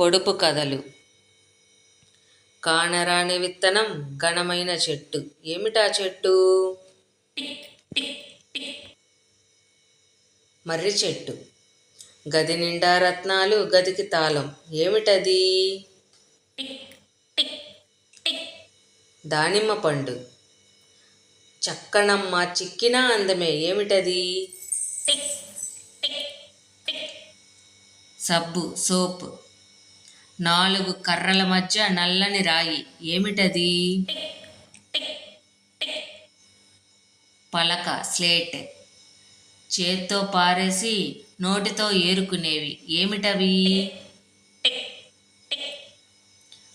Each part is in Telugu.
పొడుపు కథలు. కానరాని విత్తనం ఘనమైన చెట్టు. ఏమిటా చెట్టు? మర్రి చెట్టు. గది నిండా రత్నాలు గదికి తాళం. ఏమిటది? దానిమ్మ పండు. చక్కనమ్మ చిక్కిన అందమే. ఏమిటది? సబ్బు సోప్. నాలుగు కర్రల మధ్య నల్లని రాయి. ఏమిటది? పలక స్లేట్. చేత్తో పారేసి నోటితో ఏరుకునేవి. ఏమిటవి?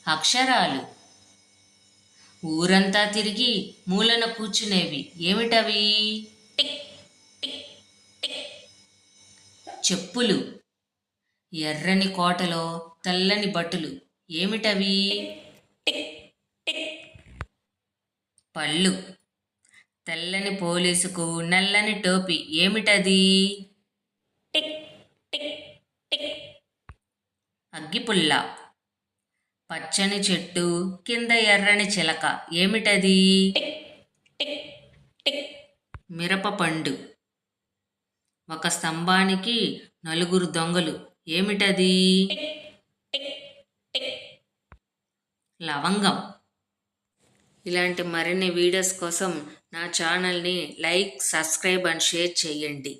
అక్షరాలు. ఊరంతా తిరిగి మూలన కూర్చునేవి. ఏమిటవి? చెప్పులు. ఎర్రని కోటలో తెల్లని బట్టులు. ఏమిటవి? పళ్ళు. తెల్లని పోలీసుకు నల్లని టోపీ. ఏమిటది? అగ్గిపుల్ల. పచ్చని చెట్టు కింద ఎర్రని చిలక. ఏమిటది? మిరప పండు. ఒక స్తంభానికి నలుగురు దొంగలు. ఏమిటది? లవంగం. ఇలాంటి మరిన్ని వీడియోస్ కోసం నా ఛానల్ని లైక్ సబ్స్క్రైబ్ అండ్ షేర్ చేయండి.